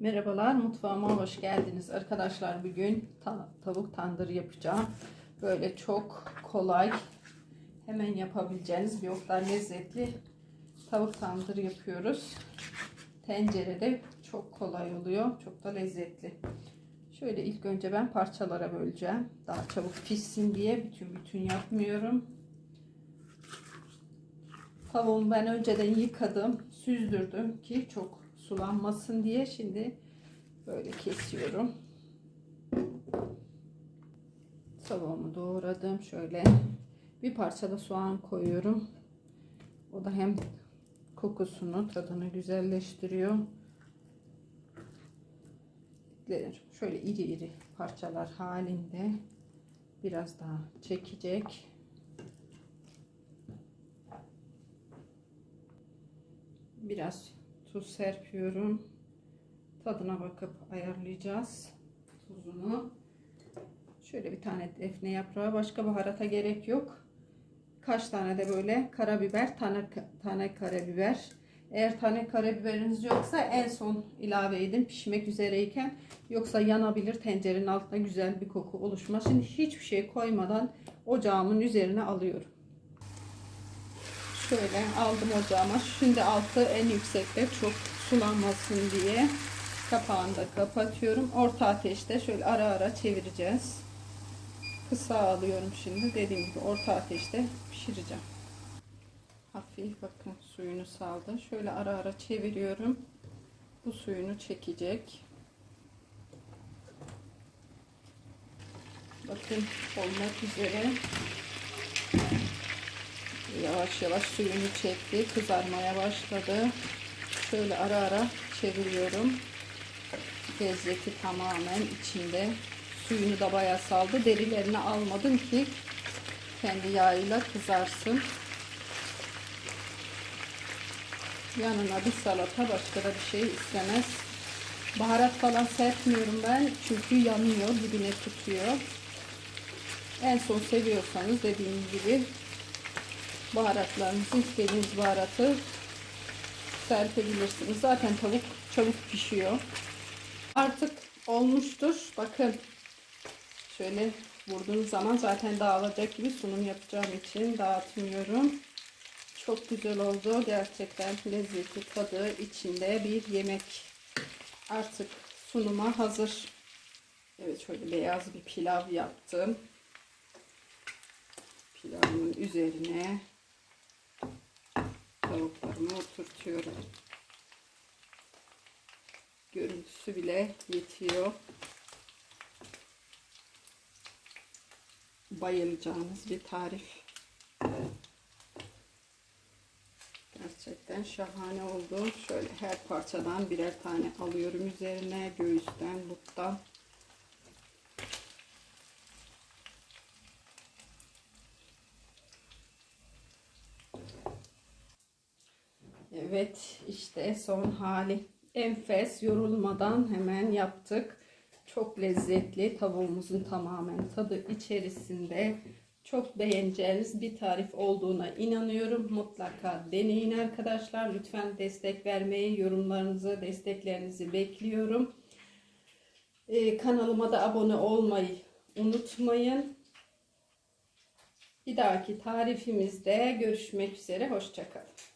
Merhabalar, mutfağıma hoş geldiniz. Arkadaşlar bugün ta- tavuk tandır yapacağım. Böyle çok kolay, hemen yapabileceğiniz bir o kadar lezzetli tavuk tandır yapıyoruz. Tencerede çok kolay oluyor, çok da lezzetli. Şöyle ilk önce ben parçalara böleceğim. Daha çabuk pişsin diye bütün bütün yapmıyorum. Tavuğumu ben önceden yıkadım, süzdürdüm ki çok sulanmasın diye. Şimdi böyle kesiyorum. Tavuğumu doğradım. Şöyle bir parça da soğan koyuyorum. O da hem kokusunu, tadını güzelleştiriyor. Şöyle iri iri parçalar halinde biraz daha çekecek. Biraz tuz serpiyorum. Tadına bakıp ayarlayacağız tuzunu. Şöyle bir tane defne yaprağı. Başka baharata gerek yok. Kaç tane de böyle karabiber, tane, tane karabiber. Eğer tane karabiberiniz yoksa en son ilave edin pişmek üzereyken. Yoksa yanabilir tencerenin altında güzel bir koku oluşmaz. Şimdi hiçbir şey koymadan ocağımın üzerine alıyorum. Şöyle aldım ocağıma. Şimdi altı en yüksekte çok sulanmasın diye kapağını da kapatıyorum. Orta ateşte şöyle ara ara çevireceğiz. Kısa alıyorum şimdi. Dediğim gibi orta ateşte pişireceğim. Hafif bakın suyunu saldı. Şöyle ara ara çeviriyorum. Bu suyunu çekecek. Bakın olmak üzere. Yavaş yavaş suyunu çekti. Kızarmaya başladı. Şöyle ara ara çeviriyorum. Lezzeti tamamen içinde. Suyunu da bayağı saldı. Derilerini almadım ki kendi yağıyla kızarsın. Yanına bir salata başka da bir şey istemez. Baharat falan serpmiyorum ben. Çünkü yanıyor. Dibine tutuyor. En son seviyorsanız dediğim gibi baharatlarınızı istediğiniz baharatı serpebilirsiniz. Zaten tavuk çabuk pişiyor. Artık olmuştur. Bakın şöyle vurduğunuz zaman zaten dağılacak gibi sunum yapacağım için dağıtmıyorum. Çok güzel oldu. Gerçekten lezzetli tadı içinde bir yemek. Artık sunuma hazır. Evet şöyle beyaz bir pilav yaptım. Pilavımın üzerine tavuklarımı oturtuyorum. Görüntüsü bile yetiyor. Bayılacağınız bir tarif. Gerçekten şahane oldu. Şöyle her parçadan birer tane alıyorum üzerine. Göğüsten, buttan. Evet işte son hali. Enfes yorulmadan hemen yaptık. Çok lezzetli tavuğumuzun tamamen tadı içerisinde. Çok beğeneceğiniz bir tarif olduğuna inanıyorum. Mutlaka deneyin arkadaşlar. Lütfen destek vermeyi, yorumlarınızı, desteklerinizi bekliyorum. Ee, kanalıma da abone olmayı unutmayın. Bir dahaki tarifimizde görüşmek üzere. Hoşçakalın.